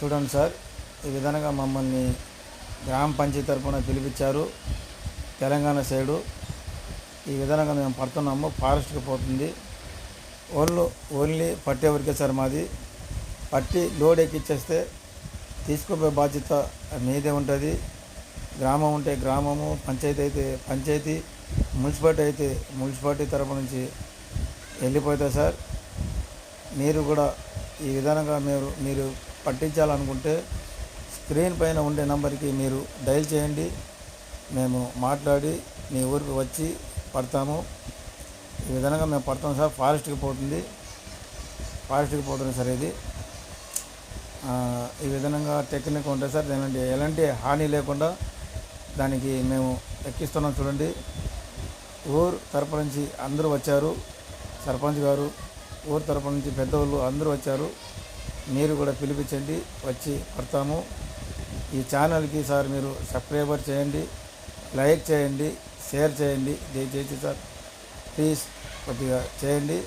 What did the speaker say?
చూడండి సార్ ఈ విధంగా మమ్మల్ని గ్రామ పంచాయతీ తరఫున పిలిపించారు. తెలంగాణ సైడు ఈ విధంగా మేము పడుతున్నాము ఫారెస్ట్కి పోతుంది. ఓన్లీ ఓన్లీ పట్టే వరకే సార్ మాది. పట్టి లోడ్ ఎక్కిచ్చేస్తే తీసుకుపోయే బాధ్యత మీదే ఉంటుంది. గ్రామం ఉంటే గ్రామము పంచాయతీ అయితే పంచాయతీ మున్సిపాలిటీ అయితే మున్సిపాలిటీ తరపు నుంచి వెళ్ళిపోతాయి సార్. మీరు కూడా ఈ విధంగా మీరు మీరు పట్టించాలనుకుంటే స్క్రీన్ పైన ఉండే నెంబర్కి మీరు డయల్ చేయండి. మేము మాట్లాడి మీ ఊరికి వచ్చి పడతాము. ఈ విధంగా మేము పడతాం సార్. ఫారెస్ట్కి పోతుంది ఫారెస్ట్కి పోతుంది సార్ ఇది. ఈ విధంగా టెక్నిక్ ఉంటుంది సార్ ఎలాంటి ఎలాంటి హాని లేకుండా దానికి మేము ఎక్కిస్తున్నాం చూడండి. ఊరు తరపు నుంచి అందరూ వచ్చారు. సర్పంచ్ గారు ఊరు తరపు నుంచి పెద్దవాళ్ళు అందరూ వచ్చారు. మీరు కూడా పిలిపించండి వచ్చి పడతాము. ఈ ఛానల్కి సార్ మీరు సబ్స్క్రైబర్ చేయండి లైక్ చేయండి షేర్ చేయండి. దయచేసి సార్. ప్లీజ్ కొద్దిగా చేయండి.